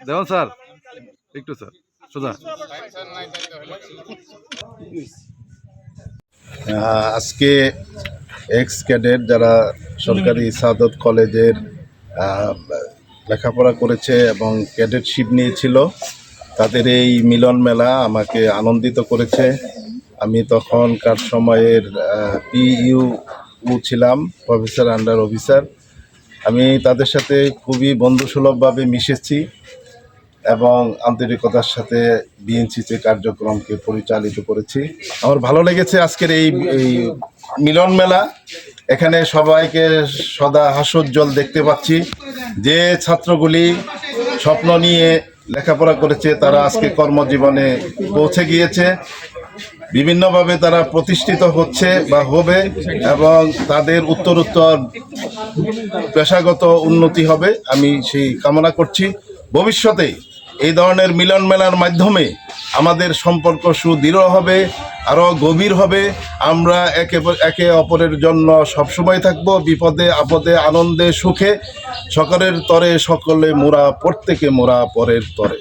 Sir, একটু sir, সোজা। আজকে এক্স ক্যাডেট যারা সরকারি সাদত কলেজের লেখাপড়া করেছে এবং ক্যাডেটশিপ নিয়েছিল, তাদের এই মিলন মেলা আমাকে আনন্দিত করেছে। আমি তখনকার সময়ের পিইউ ছিলাম, প্রফেসর আন্ডার অফিসার। আমি তাদের সাথে খুবই বন্ধুসুলভভাবে মিশেছি। এবং আন্তরিকতার সাথে বিএনসিতে কার্যক্রমকে পরিচালিত করেছি। আমার ভালো লেগেছে আজকের এই মিলন মেলা। এখানে সবাইকে সদা হাস্যোজ্জ্বল দেখতে পাচ্ছি। যে ছাত্রগুলি স্বপ্ন নিয়ে লেখাপড়া করেছে, তারা আজকে কর্মজীবনে পৌঁছে গিয়েছে। বিভিন্নভাবে তারা প্রতিষ্ঠিত হচ্ছে বা হবে এবং তাদের উত্তরোত্তর পেশাগত উন্নতি হবে, আমি সেই কামনা করছি। ভবিষ্যতে এই ধরনের মিলন মেলার মাধ্যমে আমাদের সম্পর্ক সুদৃঢ় হবে আরও গভীর হবে। আমরা একে একে অপরের জন্য সবসময় থাকব, বিপদে, আপদে, আনন্দে, সুখে, সকলের তরে, সকলে মোরা, প্রত্যেকে মোরা পরের তরে।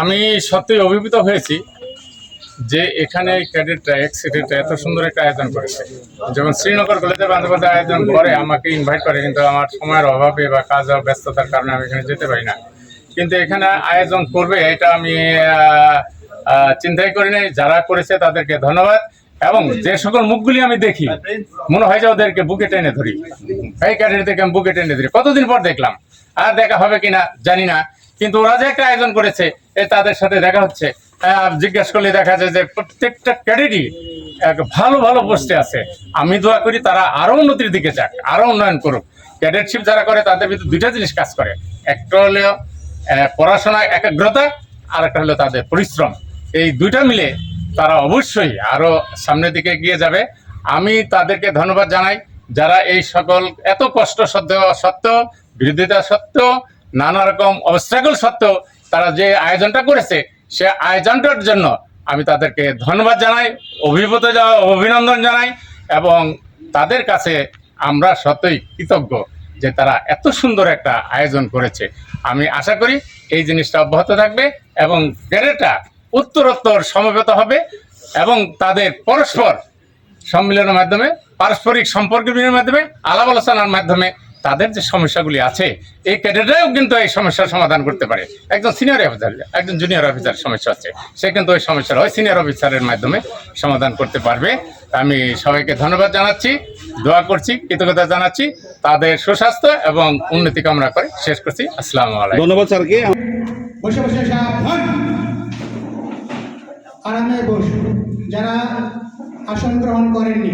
আমি সত্যি অভিভূত হয়েছি যে এখানে ক্যাডেটরা এক্স ক্যাডেটরা এত সুন্দর একটা আয়োজন করেছে। যখন শ্রীনগর কলেজে মাঝে আয়োজন করে আমাকে ইনভাইট করে, কিন্তু আমার সময়ের অভাবে বা কাজ ব্যস্ততার কারণে আমি এখানে যেতে পারি না। কিন্তু এখানে আয়োজন করবে এটা আমি চিন্তাই করি নাই। যারা করেছে তাদেরকে ধন্যবাদ। এবং যে সকল মুখগুলি আমি দেখি মনে হয় যে ওদেরকে বুকে টেনে ধরি। এই ক্যাডেটদেরকে আমি বুকে টেনে ধরি। কতদিন পর দেখলাম? আর দেখা হবে কিনা জানি না। কিন্তু ওরা যে একটা আয়োজন করেছে এ তাদের সাথে দেখা হচ্ছে। জিজ্ঞাসা করলে দেখা যায় যে প্রত্যেকটা ক্যাডেটই ভালো ভালো পোস্টে আছে। আমি দোয়া করি তারা আরও উন্নতির দিকে যাক আরও উন্নয়ন করুক। ক্যাডেটশিপ যারা করে তাদের ভিতরে দুইটা জিনিস কাজ করে। একটা হলো আহ, পড়াশোনা একাগ্রতা আর একটা হলো তাদের পরিশ্রম। এই দুইটা মিলে তারা অবশ্যই আরও সামনের দিকে এগিয়ে যাবে। আমি তাদেরকে ধন্যবাদ জানাই যারা এই সকল এত কষ্ট সত্ত্বেও সত্ত্বেও, বিরোধিতা সত্ত্বেও, নানা রকম অবস্ট্রাগল সত্ত্বেও তারা যে আয়োজনটা করেছে, সে আয়োজনটার জন্য আমি তাদেরকে ধন্যবাদ জানাই, অভিভূত অভিনন্দন জানাই এবং তাদের কাছে আমরা সত্যই কৃতজ্ঞ। যে তারা এত সুন্দর একটা আয়োজন করেছে। আমি আশা করি এই জিনিসটা অব্যাহত থাকবে এবং ক্যাডেটরা উত্তরোত্তর সমবেত হবে এবং তাদের পরস্পর সম্মিলনের মাধ্যমে, পারস্পরিক সম্পর্ক বিনিময়ের মাধ্যমে আলাপ আলোচনার মাধ্যমে তাদের যে সমস্যাগুলি আছে, এই ক্যাডেটরাও কিন্তু এই সমস্যার সমাধান করতে পারে। একজন সিনিয়র অফিসার একজন জুনিয়র অফিসার সমস্যা আছে। সে কিন্তু ওই সমস্যার ওই সিনিয়র অফিসারের মাধ্যমে সমাধান করতে পারবে। আমি সবাইকে ধন্যবাদ জানাচ্ছি, দোয়া করছি, কৃতজ্ঞতা জানাচ্ছি। তাদের সুস্বাস্থ্য এবং উন্নতি কামনা করে শেষ করছি। আসসালাম আলাইকুম। ধন্যবাদ স্যারকে। বসে বসে আরামে বসুন যারা আসন গ্রহণ করেননি